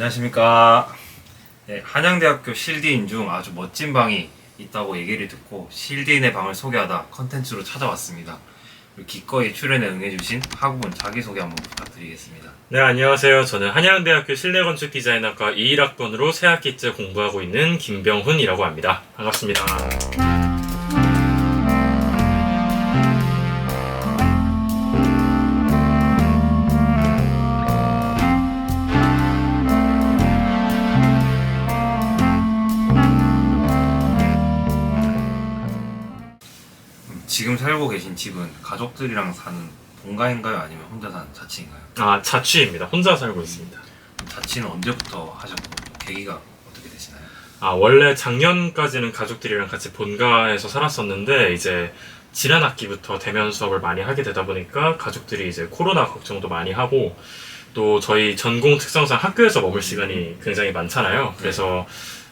안녕하십니까. 네, 한양대학교 실디인 중 아주 멋진 방이 있다고 얘기를 듣고 실디인의 방을 소개하다 컨텐츠로 찾아왔습니다. 기꺼이 출연에 응해주신 학우분 자기소개 한번 부탁드리겠습니다. 네, 안녕하세요. 저는 한양대학교 실내건축 디자인학과 21학번으로 새학기째 공부하고 있는 김병훈이라고 합니다. 반갑습니다. 살고 계신 집은 가족들이랑 사는 본가인가요? 아니면 혼자 사는 자취인가요? 아, 자취입니다. 혼자 살고 있습니다. 그럼 자취는 언제부터 하셨고 또 계기가 어떻게 되시나요? 아, 원래 작년까지는 가족들이랑 같이 본가에서 살았었는데, 이제 지난 학기부터 대면 수업을 많이 하게 되다 보니까 가족들이 이제 코로나 걱정도 많이 하고, 또 저희 전공 특성상 학교에서 머물 시간이 굉장히 많잖아요. 그래서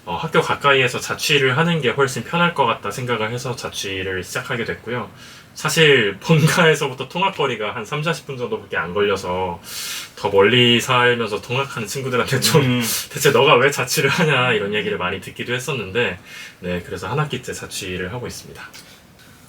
어, 학교 가까이에서 자취를 하는 게 훨씬 편할 것 같다 생각을 해서 자취를 시작하게 됐고요. 사실 본가에서부터 통학거리가 한 3, 40분 정도밖에 안 걸려서 더 멀리 살면서 통학하는 친구들한테 좀 음, 대체 너가 왜 자취를 하냐 이런 얘기를 많이 듣기도 했었는데 네 그래서 한 학기째 자취를 하고 있습니다.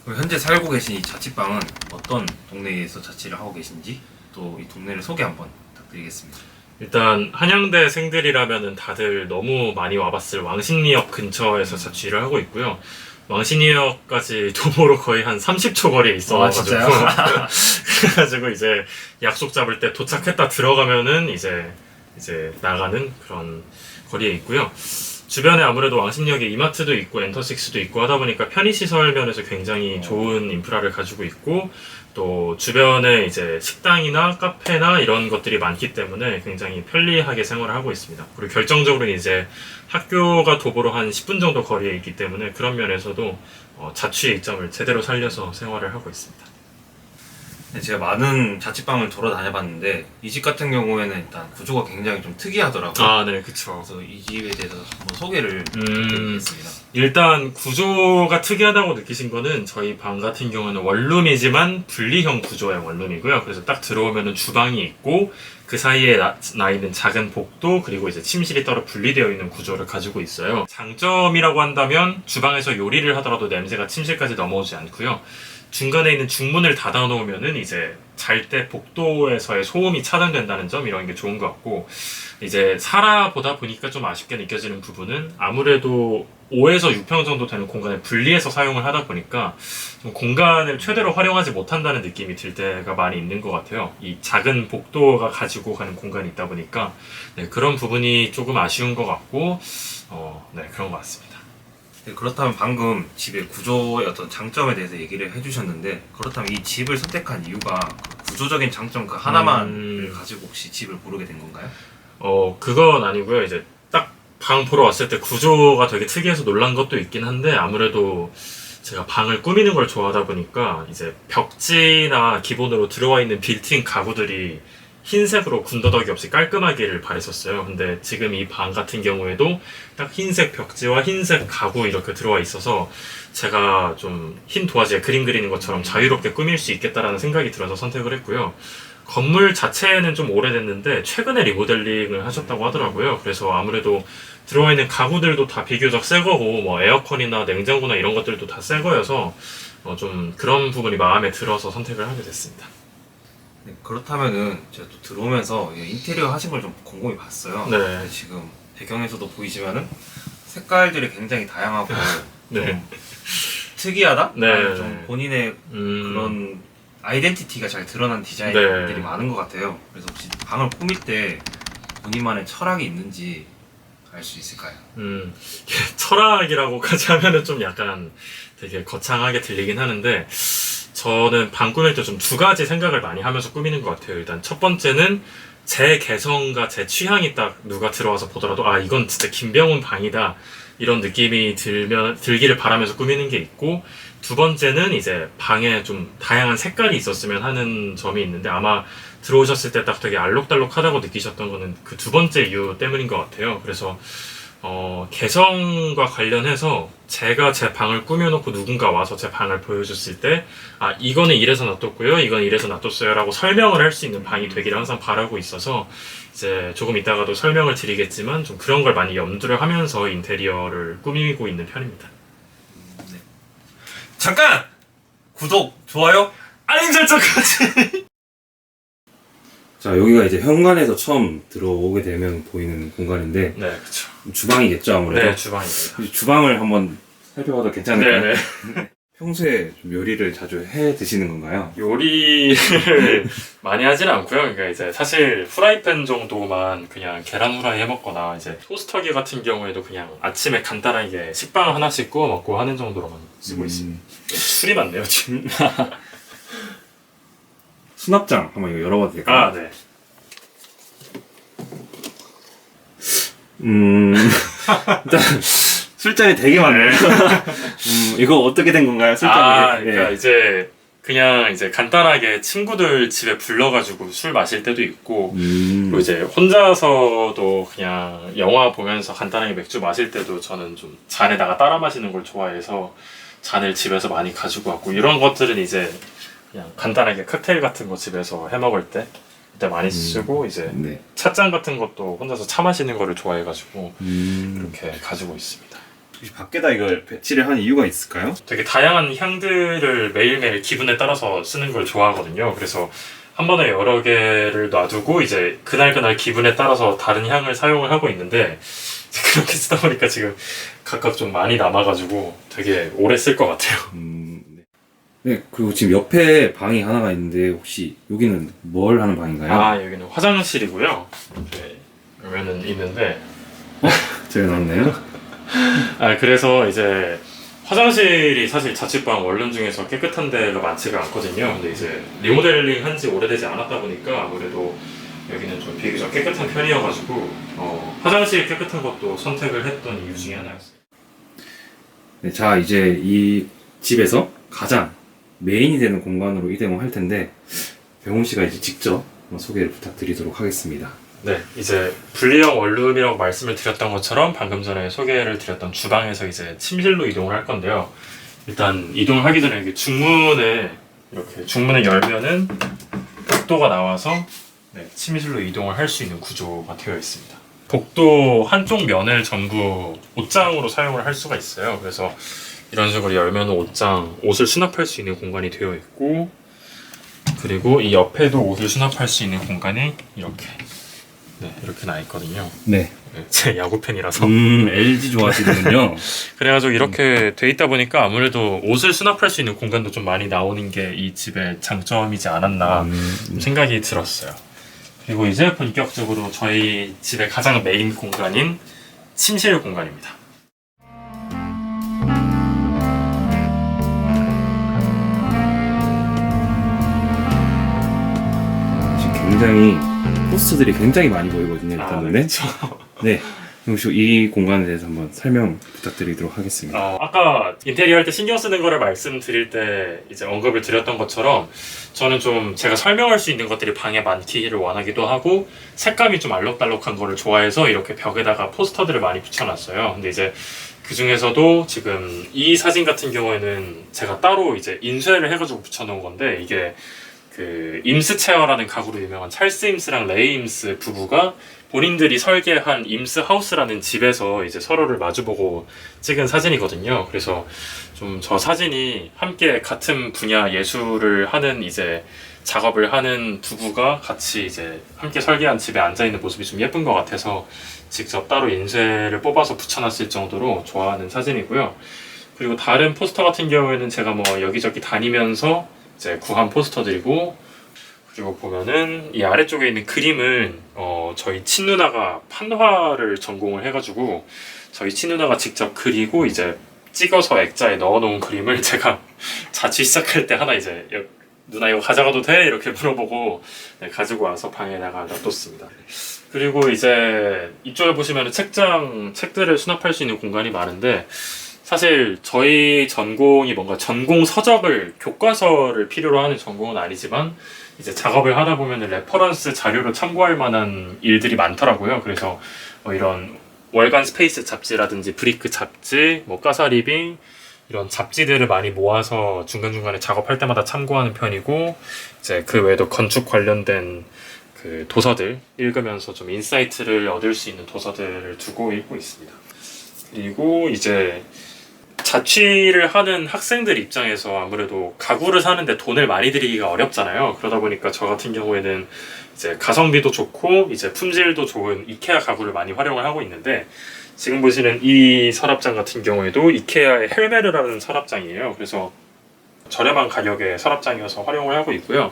현재 살고 계신 이 자취방은 어떤 동네에서 자취를 하고 계신지 또 이 동네를 소개 한번 부탁드리겠습니다. 일단 한양대 생들이라면은 다들 너무 많이 와봤을 왕십리역 근처에서 자취를 하고 있고요. 왕십리역까지 도보로 거의 한 30초 거리에 있어가지고 아, 그래가지고 이제 약속 잡을 때 도착했다 들어가면은 이제 이제 나가는 그런 거리에 있고요. 주변에 아무래도 왕십리역에 이마트도 있고 엔터식스도 있고 하다 보니까 편의시설 면에서 굉장히 좋은 인프라를 가지고 있고 또 주변에 이제 식당이나 카페나 이런 것들이 많기 때문에 굉장히 편리하게 생활을 하고 있습니다. 그리고 결정적으로는 이제 학교가 도보로 한 10분 정도 거리에 있기 때문에 그런 면에서도 어, 자취의 이점을 제대로 살려서 생활을 하고 있습니다. 네, 제가 많은 자취방을 돌아다녀봤는데 이 집 같은 경우에는 일단 구조가 굉장히 좀 특이하더라고요. 아, 네, 그쵸. 그래서 이 집에 대해서 한번 소개를 음. 부탁드리겠습니다. 일단 구조가 특이하다고 느끼신 거는 저희 방 같은 경우는 원룸이지만 분리형 구조의 원룸이고요. 그래서 딱 들어오면은 주방이 있고 그 사이에 나, 나 있는 작은 복도 그리고 이제 침실이 따로 분리되어 있는 구조를 가지고 있어요. 장점이라고 한다면 주방에서 요리를 하더라도 냄새가 침실까지 넘어오지 않고요. 중간에 있는 중문을 닫아 놓으면은 이제 잘 때 복도에서의 소음이 차단된다는 점 이런 게 좋은 것 같고 이제 살아보다 보니까 좀 아쉽게 느껴지는 부분은 아무래도 5에서 6평 정도 되는 공간을 분리해서 사용을 하다 보니까 좀 공간을 최대로 활용하지 못한다는 느낌이 들 때가 많이 있는 것 같아요. 이 작은 복도가 가지고 가는 공간이 있다 보니까 네, 그런 부분이 조금 아쉬운 것 같고 어, 네 그런 것 같습니다. 네, 그렇다면 방금 집의 구조의 어떤 장점에 대해서 얘기를 해주셨는데 그렇다면 이 집을 선택한 이유가 그 구조적인 장점 그 하나만 음. 가지고 혹시 집을 고르게 된 건가요? 어, 그건 아니고요. 이제 딱 방 보러 왔을 때 구조가 되게 특이해서 놀란 것도 있긴 한데 아무래도 제가 방을 꾸미는 걸 좋아하다 보니까 이제 벽지나 기본으로 들어와 있는 빌트인 가구들이 흰색으로 군더더기 없이 깔끔하기를 바랬었어요. 근데 지금 이 방 같은 경우에도 딱 흰색 벽지와 흰색 가구 이렇게 들어와 있어서 제가 좀 흰 도화지에 그림 그리는 것처럼 자유롭게 꾸밀 수 있겠다라는 생각이 들어서 선택을 했고요. 건물 자체는 좀 오래됐는데 최근에 리모델링을 하셨다고 하더라고요. 그래서 아무래도 들어와 있는 가구들도 다 비교적 새 거고 뭐 에어컨이나 냉장고나 이런 것들도 다 새 거여서 어, 좀 그런 부분이 마음에 들어서 선택을 하게 됐습니다. 네, 그렇다면은 제가 또 들어오면서 이 인테리어 하신 걸 좀 곰곰이 봤어요. 네. 근데 지금 배경에서도 보이지만은 색깔들이 굉장히 다양하고 네. 좀 특이하다? 네. 아니면 좀 본인의 음, 그런 아이덴티티가 잘 드러난 디자인들이 네. 많은 것 같아요. 그래서 혹시 방을 꾸밀 때 본인만의 철학이 있는지 알 수 있을까요? 음, 철학이라고까지 하면은 좀 약간 되게 거창하게 들리긴 하는데, 저는 방 꾸밀 때 좀 두 가지 생각을 많이 하면서 꾸미는 것 같아요. 일단 첫 번째는 제 개성과 제 취향이 딱 누가 들어와서 보더라도, 아, 이건 진짜 김병훈 방이다. 이런 느낌이 들면, 들기를 바라면서 꾸미는 게 있고, 두 번째는 이제 방에 좀 다양한 색깔이 있었으면 하는 점이 있는데, 아마 들어오셨을 때 딱 되게 알록달록하다고 느끼셨던 거는 그 두 번째 이유 때문인 것 같아요. 그래서 어, 개성과 관련해서 제가 제 방을 꾸며놓고 누군가 와서 제 방을 보여줬을 때, 아, 이거는 이래서 놔뒀고요, 이건 이래서 놔뒀어요, 라고 설명을 할 수 있는 방이 되기를 항상 바라고 있어서, 이제 조금 이따가도 설명을 드리겠지만, 좀 그런 걸 많이 염두를 하면서 인테리어를 꾸미고 있는 편입니다. 잠깐 구독 좋아요 알림 설정까지! 자 여기가 이제 현관에서 처음 들어오게 되면 보이는 공간인데 네, 그쵸. 주방이겠죠 아무래도 네. 이 주방을 한번 살펴봐도 괜찮을까요? 네, 네. 평소에 좀 요리를 자주 해 드시는 건가요? 요리를 많이 하지는 않고요. 그러니까 이제 사실 프라이팬 정도만 그냥 계란 후라이 해 먹거나 이제 토스터기 같은 경우에도 그냥 아침에 간단하게 식빵 하나씩 구워 먹고 하는 정도로만 쓰고 음. 있습니다. 술이 많네요 지금. 수납장 한번 열어봐도 될까요? 아 네. 음 일단 술잔이 되게 많네요. 음, 이거 어떻게 된 건가요? 술잔이? 아 예. 그러니까 이제 그냥 이제 간단하게 친구들 집에 불러가지고 술 마실 때도 있고 음, 그리고 이제 혼자서도 그냥 영화 보면서 간단하게 맥주 마실 때도 저는 좀 잔에다가 따라 마시는 걸 좋아해서 잔을 집에서 많이 가지고 왔고 이런 것들은 이제 그냥 간단하게 칵테일 같은 거 집에서 해 먹을 때 그때 많이 쓰고 이제 네. 찻잔 같은 것도 혼자서 차 마시는 거를 좋아해가지고 음, 이렇게 가지고 있습니다. 혹시 밖에다 이걸 배치를 한 이유가 있을까요? 되게 다양한 향들을 매일매일 기분에 따라서 쓰는 걸 좋아하거든요. 그래서 한 번에 여러 개를 놔두고 이제 그날 그날 기분에 따라서 다른 향을 사용을 하고 있는데 그렇게 쓰다 보니까 지금 각각 좀 많이 남아가지고 되게 오래 쓸 것 같아요. 음, 네. 네, 그리고 지금 옆에 방이 하나가 있는데 혹시 여기는 뭘 하는 방인가요? 아 여기는 화장실이고요. 네, 그러면은 있는데 제가 나왔네요. 아 그래서 이제 화장실이 사실 자취방 원룸 중에서 깨끗한 데가 많지가 않거든요. 근데 이제 리모델링 한 지 오래되지 않았다 보니까 아무래도 여기는 좀 비교적 깨끗한 편이어가지고 어, 화장실 깨끗한 것도 선택을 했던 이유 중에 하나였어요. 네, 자 이제 이 집에서 가장 메인이 되는 공간으로 이동을 할 텐데 병훈 씨가 이제 직접 소개를 부탁드리도록 하겠습니다. 네, 이제 분리형 원룸이라고 말씀을 드렸던 것처럼 방금 전에 소개를 드렸던 주방에서 이제 침실로 이동을 할 건데요. 일단 이동을 하기 전에 여기 중문에 이렇게 중문을 열면은 복도가 나와서 네, 침실로 이동을 할 수 있는 구조가 되어 있습니다. 복도 한쪽 면을 전부 옷장으로 사용을 할 수가 있어요. 그래서 이런 식으로 열면 옷장, 옷을 수납할 수 있는 공간이 되어 있고 그리고 이 옆에도 옷을 수납할 수 있는 공간이 이렇게 네, 이렇게 나 있거든요. 네. 네, 제 야구 팬이라서. 음 LG 좋아하시는군요. 그래가지고 이렇게 돼 있다 보니까 아무래도 옷을 수납할 수 있는 공간도 좀 많이 나오는 게 이 집의 장점이지 않았나 음, 좀 생각이 들었어요. 그리고 이제 본격적으로 저희 집의 가장 메인 공간인 침실 공간입니다. 굉장히 포스터들이 굉장히 많이 보이거든요. 일단은 아, 네. 그렇죠. 네. 혹시 이 공간에 대해서 한번 설명 부탁드리도록 하겠습니다. 어, 아까 인테리어 할 때 신경 쓰는 거를 말씀드릴 때 이제 언급을 드렸던 것처럼 저는 좀 제가 설명할 수 있는 것들이 방에 많기를 원하기도 하고 색감이 좀 알록달록한 거를 좋아해서 이렇게 벽에다가 포스터들을 많이 붙여놨어요. 근데 이제 그 중에서도 지금 이 사진 같은 경우에는 제가 따로 이제 인쇄를 해가지고 붙여놓은 건데 이게 그 임스 체어라는 가구로 유명한 찰스 임스랑 레이 임스 부부가 본인들이 설계한 임스 하우스라는 집에서 이제 서로를 마주보고 찍은 사진이거든요. 그래서 좀 저 사진이 함께 같은 분야 예술을 하는 이제 작업을 하는 부부가 같이 이제 함께 설계한 집에 앉아 있는 모습이 좀 예쁜 것 같아서 직접 따로 인쇄를 뽑아서 붙여놨을 정도로 좋아하는 사진이고요. 그리고 다른 포스터 같은 경우에는 제가 뭐 여기저기 다니면서 이제 구한 포스터들이고 그리고 보면은 이 아래쪽에 있는 그림은 어, 저희 친누나가 판화를 전공을 해가지고 저희 친누나가 직접 그리고 이제 찍어서 액자에 넣어놓은 그림을 제가 자취 시작할 때 하나 이제 여- 누나 이거 가져가도 돼? 이렇게 물어보고 네, 가지고 와서 방에다가 놔뒀습니다. 그리고 이제 이쪽에 보시면 책장, 책들을 수납할 수 있는 공간이 많은데 사실 저희 전공이 뭔가 전공 서적을 교과서를 필요로 하는 전공은 아니지만 이제 작업을 하다 보면 레퍼런스 자료로 참고할 만한 일들이 많더라고요. 그래서 뭐 이런 월간 스페이스 잡지라든지 브리크 잡지, 뭐 까사리빙 이런 잡지들을 많이 모아서 중간중간에 작업할 때마다 참고하는 편이고 이제 그 외에도 건축 관련된 그 도서들 읽으면서 좀 인사이트를 얻을 수 있는 도서들을 두고 읽고 있습니다. 그리고 이제 자취를 하는 학생들 입장에서 아무래도 가구를 사는데 돈을 많이 들이기가 어렵잖아요. 그러다 보니까 저 같은 경우에는 이제 가성비도 좋고 이제 품질도 좋은 이케아 가구를 많이 활용을 하고 있는데 지금 보시는 이 서랍장 같은 경우에도 이케아의 헬메르라는 서랍장이에요. 그래서 저렴한 가격의 서랍장이어서 활용을 하고 있고요.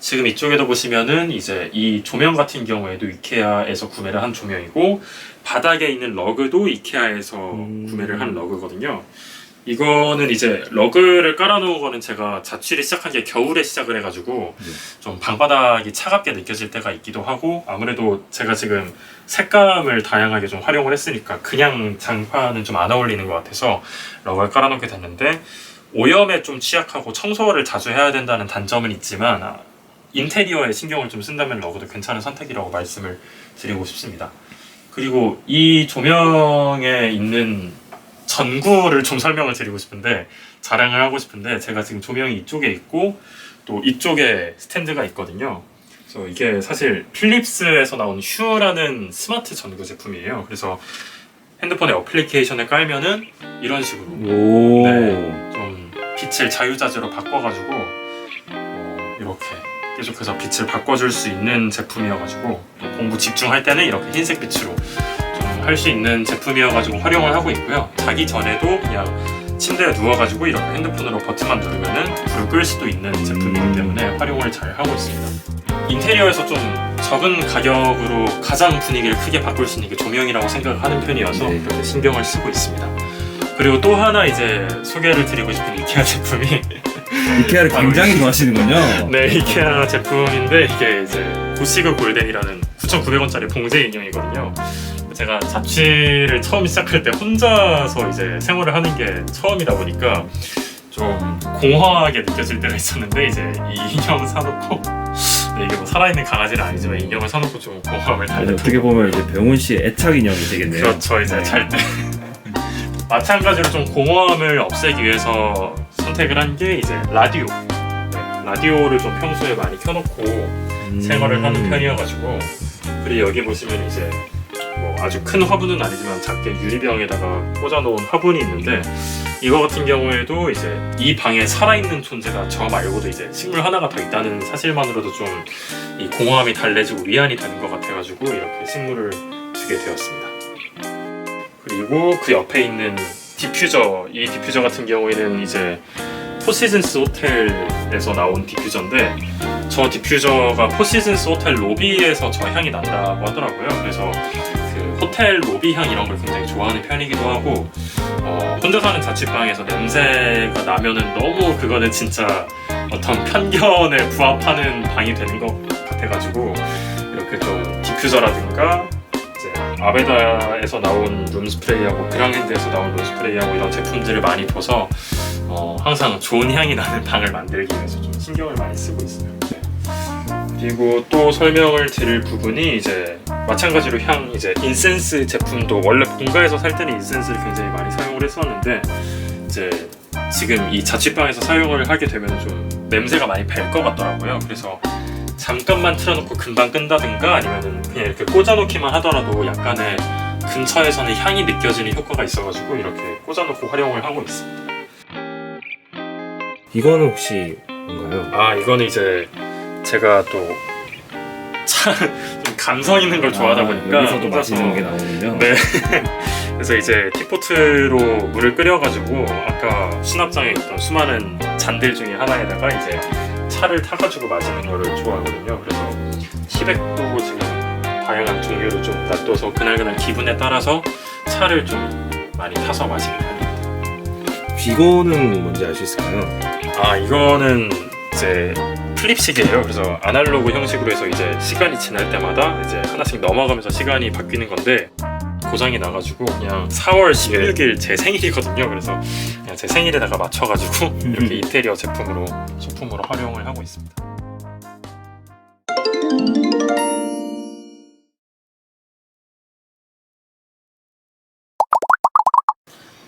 지금 이쪽에도 보시면은 이제 이 조명 같은 경우에도 이케아에서 구매를 한 조명이고 바닥에 있는 러그도 이케아에서 음. 구매를 한 러그거든요. 이거는 이제 러그를 깔아놓은 거는 제가 자취를 시작한 게 겨울에 시작을 해가지고 네. 좀 방바닥이 차갑게 느껴질 때가 있기도 하고 아무래도 제가 지금 색감을 다양하게 좀 활용을 했으니까 그냥 장판은 좀 안 어울리는 것 같아서 러그를 깔아놓게 됐는데 오염에 좀 취약하고 청소를 자주 해야 된다는 단점은 있지만 아, 인테리어에 신경을 좀 쓴다면 러그도 괜찮은 선택이라고 말씀을 드리고 싶습니다. 그리고 이 조명에 있는 전구를 좀 설명을 드리고 싶은데 자랑을 하고 싶은데 제가 지금 조명이 이쪽에 있고 또 이쪽에 스탠드가 있거든요. 그래서 이게 사실 필립스에서 나온 슈라는 스마트 전구 제품이에요. 그래서 핸드폰에 어플리케이션을 깔면은 이런 식으로 오. 네. 좀 빛을 자유자재로 바꿔가지고 어, 이렇게 계속해서 빛을 바꿔줄 수 있는 제품이어가지고 또 공부 집중할 때는 이렇게 흰색 빛으로 좀 할 수 있는 제품이어가지고 활용을 하고 있고요. 자기 전에도 그냥 침대에 누워가지고 이렇게 핸드폰으로 버튼만 누르면은 불을 끌 수도 있는 제품이기 때문에 활용을 잘 하고 있습니다. 인테리어에서 좀 적은 가격으로 가장 분위기를 크게 바꿀 수 있는 게 조명이라고 생각을 하는 편이어서 네. 이렇게 신경을 쓰고 있습니다. 그리고 또 하나 이제 소개를 드리고 싶은 이케아 제품이 이케아를 굉장히 좋아하시는군요. 네 이케아 제품인데 이게 이제 고시그 골덴이라는 9,900원짜리 봉제 인형이거든요. 제가 자취를 처음 시작할 때 혼자서 이제 생활을 하는 게 처음이다 보니까 좀 공허하게 느껴질 때가 있었는데 이제 이 인형 사놓고 네, 이게 뭐 살아있는 강아지는 아니지만 인형을 사놓고 좀 공허함을 네, 달래고 어떻게 보면 이제 병훈 씨의 애착 인형이 되겠네요. 그렇죠 이제 네. 잘때 마찬가지로 좀 공허함을 없애기 위해서 선택을 한 게 이제 라디오 네, 라디오를 좀 평소에 많이 켜놓고 음. 생활을 하는 편이어가지고 그리고 여기 보시면 이제 뭐 아주 큰 화분은 아니지만 작게 유리병에다가 꽂아놓은 화분이 있는데 이거 같은 경우에도 이제 이 방에 살아있는 존재가 저 말고도 이제 식물 하나가 더 있다는 사실만으로도 좀 이 공허함이 달래지고 위안이 되는 것 같아가지고 이렇게 식물을 두게 되었습니다. 그리고 그 옆에 있는 디퓨저 이 디퓨저 같은 경우에는 이제 포시즌스 호텔에서 나온 디퓨저인데 저 디퓨저가 포시즌스 호텔 로비에서 저 향이 난다고 하더라고요. 그래서 그 호텔 로비 향 이런 걸 굉장히 좋아하는 편이기도 하고 어, 혼자 사는 자취방에서 냄새가 나면은 너무 그거는 진짜 어떤 편견에 부합하는 방이 되는 것 같아가지고 이렇게 좀 디퓨저라든가 아베다에서 나온 룸스프레이하고 그랑핸드에서 나온 룸스프레이하고 이런 제품들을 많이 둬서 어, 항상 좋은 향이 나는 방을 만들기 위해서 좀 신경을 많이 쓰고 있어요. 네. 그리고 또 설명을 드릴 부분이 이제 마찬가지로 향 이제 인센스 제품도 원래 본가에서 살 때는 인센스를 굉장히 많이 사용을 했었는데 이제 지금 이 자취방에서 사용을 하게 되면 좀 냄새가 많이 밸 것 같더라고요. 그래서 잠깐만 틀어놓고 금방 끈다든가 아니면은 그냥 이렇게 꽂아놓기만 하더라도 약간의 근처에서는 향이 느껴지는 효과가 있어가지고 이렇게 꽂아놓고 활용을 하고 있습니다. 이거는 혹시 뭔가요? 아 이거는 이제 제가 또참 감성 있는 걸 좋아하다 아, 보니까 여기서도 혼자서 맛있는 게 나오는군요. 네. 그래서 이제 티포트로 물을 끓여가지고 아까 수납장에 있던 수많은 잔들 중에 하나에다가 이제 차를 타가지고 마시는 거를 좋아하거든요. 그래서 티백도 지금 다양한 종류로 좀 놔둬서 그날그날 기분에 따라서 차를 좀 많이 타서 마시는 편입니다. 이거는 뭔지 알 수 있을까요? 아 이거는 이제 플립식이에요. 그래서 아날로그 형식으로 해서 이제 시간이 지날 때마다 이제 하나씩 넘어가면서 시간이 바뀌는 건데 고장이 나가지고 그냥 4월 16일 제 생일이거든요. 그래서 그냥 제 생일에다가 맞춰가지고 이렇게 이태리어 제품으로 소품으로 활용을 하고 있습니다.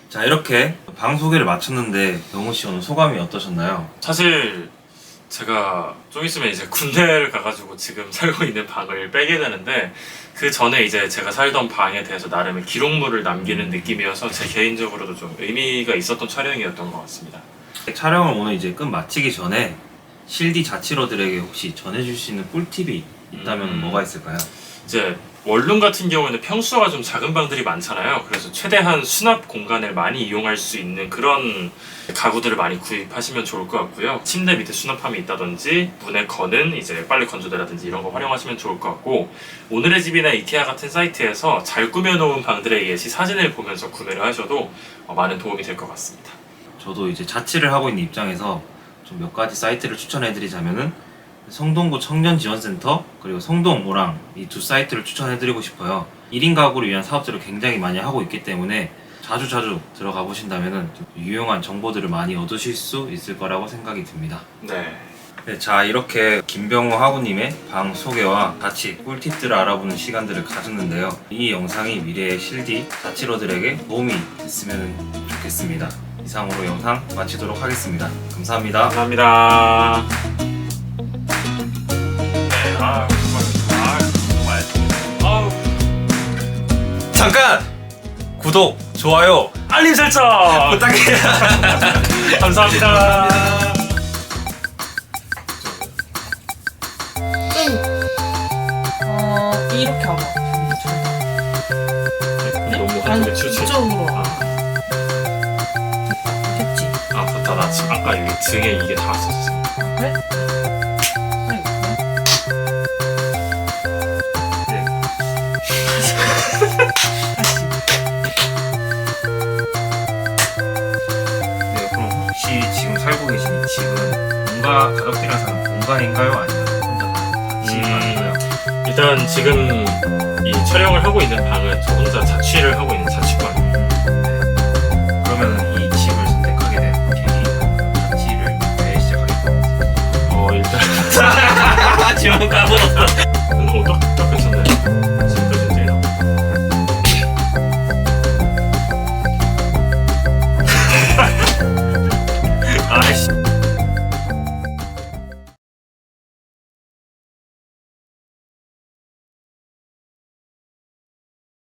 자 이렇게 방 소개를 마쳤는데 영호 씨 오늘 소감이 어떠셨나요? 사실 제가 좀 있으면 이제 군대를 가가지고 지금 살고 있는 방을 빼게 되는데 그 전에 이제 제가 살던 방에 대해서 나름의 기록물을 남기는 느낌이어서 제 개인적으로도 좀 의미가 있었던 촬영이었던 것 같습니다. 촬영을 오늘 이제 끝 마치기 전에 실디 자치러들에게 혹시 전해줄 수 있는 꿀팁이 있다면 음. 뭐가 있을까요? 이제 원룸 같은 경우에는 평수가 좀 작은 방들이 많잖아요. 그래서 최대한 수납 공간을 많이 이용할 수 있는 그런 가구들을 많이 구입하시면 좋을 것 같고요. 침대 밑에 수납함이 있다든지 문에 거는 이제 빨래 건조대라든지 이런 거 활용하시면 좋을 것 같고 오늘의 집이나 이케아 같은 사이트에서 잘 꾸며놓은 방들의 예시 사진을 보면서 구매를 하셔도 어, 많은 도움이 될 것 같습니다. 저도 이제 자취를 하고 있는 입장에서 좀 몇 가지 사이트를 추천해드리자면은 성동구 청년지원센터 그리고 성동 오랑 이 두 사이트를 추천해드리고 싶어요. 1인 가구를 위한 사업들을 굉장히 많이 하고 있기 때문에 자주 자주 들어가 보신다면은 좀 유용한 정보들을 많이 얻으실 수 있을 거라고 생각이 듭니다. 네. 네, 자 이렇게 김병호 하구님의 방 소개와 같이 꿀팁들을 알아보는 시간들을 가졌는데요. 이 영상이 미래의 실디 자치러들에게 도움이 됐으면 좋겠습니다. 이상으로 영상 마치도록 하겠습니다. 감사합니다. 감사합니다. 잠깐 구독 좋아요 알림 설정 부탁해요. 감사합니다. 어 이렇게. 너무 치우치. 이쪽으로 아, 와. 됐지? 아, 맞다. 나 지금 아까 여기 등에 이게 닿았었어. 그래? 본가 가족들이랑 사는 공간인가요? 아니면 혼자 같이 음. 사는가요? 일단 지금 이 촬영을 하고 있는 방은 저 혼자 자취를 하고 있는 자취방. 그러면 이 집을 선택하게 된 계기 자취를 왜 시작하게 됐는지 어, 일단. 지금. 어, 딱, 딱 괜찮네.